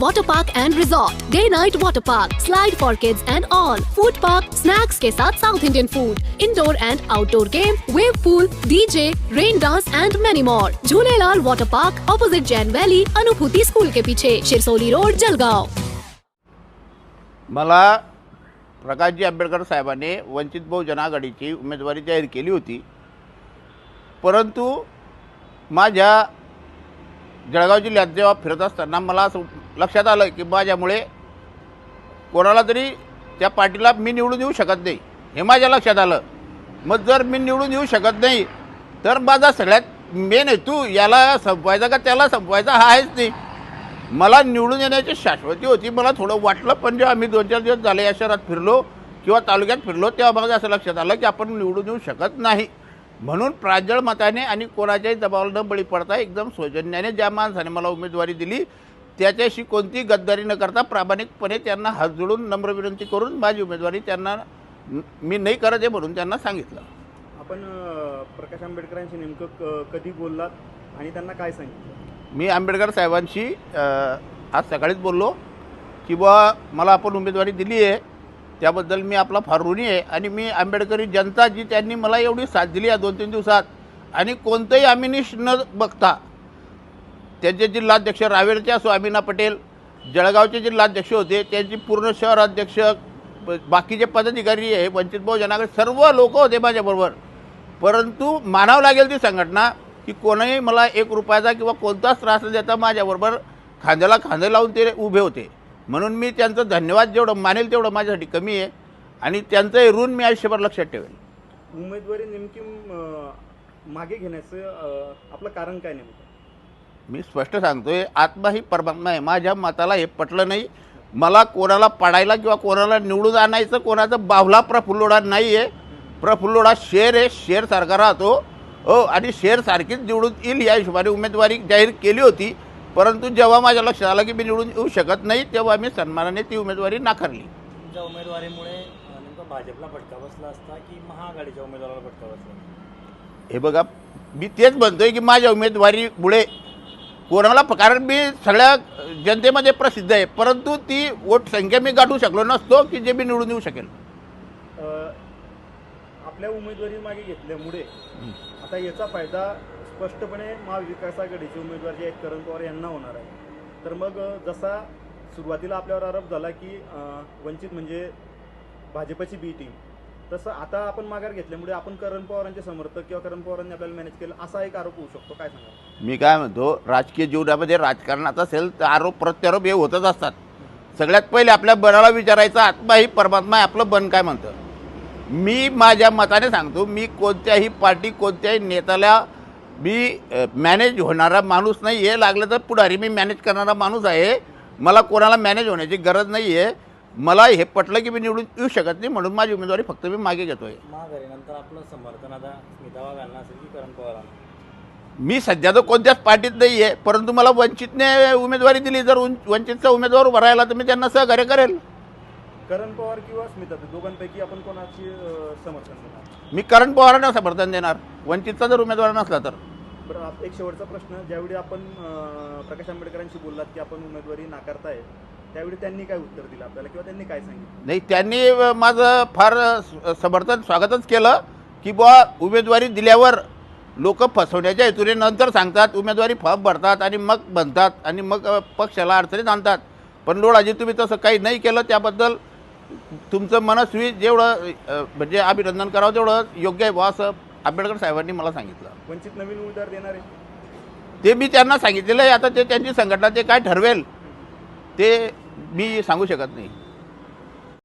Water park and resort day night water park slide for kids and all food park snacks के साथ south Indian food indoor and outdoor game wave pool DJ rain dance and many more Jhulelal water park opposite Jain valley Anubhuti school के पीछे Shirsoli road Jalgaon मला प्रकाशजी आंबेडकर साहेबांनी वंचित बहुजन आघाडीची उमेदवारी जाहीर केली होती परंतु माझ्या जळगाव जिल्ह्यात जेव्हा फिरत असताना मला असं लक्षात आलं की माझ्यामुळे कोणाला तरी त्या पार्टीला मी निवडून येऊ शकत नाही. हे माझ्या लक्षात आलं. मग जर मी निवडून येऊ शकत नाही तर माझा सगळ्यात मेन हेतू याला संपवायचा का त्याला संपवायचा हा आहेच नाही. मला निवडून येण्याची शाश्वती होती. मला थोडं वाटलं पण जेव्हा आम्ही दोन चार दिवस झाले या शहरात फिरलो किंवा तालुक्यात फिरलो तेव्हा मला असं लक्षात आलं की आपण निवडून येऊ शकत नाही. म्हणून प्रांजळ मताने आणि कोणाच्याही दबावाला न बळी पडता एकदम सौजन्याने ज्या माणसाने मला उमेदवारी दिली त्याच्याशी कोणती गद्दारी न करता प्रामाणिकपणे त्यांना हात जोडून नम्र विनंती करून माझी उमेदवारी त्यांना मी नाही करत आहे म्हणून त्यांना सांगितलं. आपण प्रकाश आंबेडकरांशी नेमकं क- कधी बोललात आणि त्यांना काय सांगितलं? मी आंबेडकर साहेबांशी आज सकाळीच बोललो की बुवा मला आपण उमेदवारी दिली आहे त्याबद्दल मी आपला फार ऋणी आहे आणि मी आंबेडकरी जनता जी त्यांनी मला एवढी साथ दिली या दोन तीन दिवसात आणि कोणतंही आमिनिश न बघता त्यांचे जिल्हाध्यक्ष रावेरच्या स्वामीना पटेल जळगावचे जिल्हाध्यक्ष होते त्यांची पूर्ण शहराध्यक्ष बाकीचे पदाधिकारी आहे वंचित बहुजनाकडे सर्व लोक होते माझ्याबरोबर. परंतु मानावं लागेल ती संघटना की कोणीही मला एक रुपयाचा किंवा कोणताच त्रास न देता माझ्याबरोबर खांद्याला खांदे लावून ते उभे होते. म्हणून मी त्यांचं धन्यवाद जेवढं मानेल तेवढं माझ्यासाठी कमी आहे आणि त्यांचं हे ऋण मी आयुष्यभर लक्षात ठेवेल. उमेदवारी नेमकी मागे घेण्याचं आपलं कारण काय नेमकं? मी स्पष्ट सांगतोय आत्मा ही परमात्मा आहे. माझ्या मताला हे पटलं नाही. मला कोणाला पाडायला किंवा कोणाला निवडून आणायचं कोणाचं बावला प्रफुल्लोडा नाही आहे प्रफुल्लोडा शेर आहे शेर सारखा राहतो. हो आणि शेर सारखीच निवडून येईल या हिशोबाने उमेदवारी जाहीर केली होती. परंतु जेव्हा माझ्या लक्षात आलं की मी निवडून येऊ शकत नाही तेव्हा मी सन्मानाने ती उमेदवारी नाकारली. तुमच्या उमेदवारीमुळे भाजपला फटका बसला असता की महाआघाडीच्या उमेदवाराला फटका बसला? हे बघा मी तेच म्हणतोय की माझ्या उमेदवारीमुळे कोणाला कारण मी सगळ्या जनतेमध्ये प्रसिद्ध आहे परंतु ती वोट संख्या मी गाठू शकलो नसतो की जे मी निवडून येऊ शकेल. आपल्या उमेदवारी मागे घेतल्यामुळे आता याचा फायदा स्पष्टपणे महाविकास आघाडीचे उमेदवार जे आहेत करण पवार यांना होणार आहे. तर मग जसा सुरुवातीला आपल्यावर आरोप झाला की वंचित म्हणजे भाजपची बी टीम तसं आता आपण माघार घेतल्यामुळे आपण करण पवारांचे समर्थक किंवा करण पवारांनी आपल्याला मॅनेज केलं असा एक आरोप होऊ शकतो. काय सांगा मी काय म्हणतो राजकीय जीवनामध्ये राजकारणात असेल तर आरोप प्रत्यारोप हे होतच असतात. सगळ्यात पहिले आपल्या बनाला विचारायचा आत्मा ही परमात्मा आहे आपलं बन काय म्हणतं? मी माझ्या मताने सांगतो मी कोणत्याही पार्टी कोणत्याही नेत्याला मी मॅनेज होणारा माणूस नाही आहे लागलं तर पुढारी मी मॅनेज करणारा माणूस आहे. मला कोणाला मॅनेज होण्याची गरज नाही आहे मला हे पटलं की मी निवडून येऊ शकत नाही म्हणून माझी उमेदवारी फक्त मी मागे घेतोय. महाआघाडीनंतर आपलं समर्थन आता स्मिता वाघांना असेल की करण पवारांना मी सध्या तर कोणत्याच पार्टीत नाही आहे परंतु मला वंचितने उमेदवारी दिली. जर उं- वंचितचा उमेदवार उभा राहिला तर मी त्यांना सहकार्य करेल. करण पवार किंवा स्मिता ते दोघांपैकी आपण कोणाची अ, समर्थन देणार? मी करण पवारांना समर्थन देणार. वंचितचा जर उमेदवार नसला तर. बरं आप- एक शेवटचा प्रश्न. ज्यावेळी आपण अं, प्रकाश आंबेडकरांशी बोललात की आपण उमेदवारी नाकारताय त्यावेळी त्यांनी काय उत्तर दिलं आपल्याला? किंवा त्यांनी काय सांगितलं? नाही त्यांनी माझं फार समर्थन स्वागतच केलं की बुवा उमेदवारी दिल्यावर लोक फसवण्याच्या हेतूने नंतर सांगतात उमेदवारी फॉर्म भरतात आणि मग बनतात आणि मग पक्षाला अडचणीत आणतात. पण लोडाजी तुम्ही तसं काही नाही केलं त्याबद्दल तुमचं मनस्वी जेवढं म्हणजे अभिनंदन करावं तेवढं योग्य आहे बुवा असं आंबेडकर साहेबांनी मला सांगितलं. वंचित नवीन उमेदवार देणार आहे. ते मी त्यांना सांगितलेलं आहे आता ते त्यांची संघटना ते काय ठरवेल ते मी सांगू शकत नाही.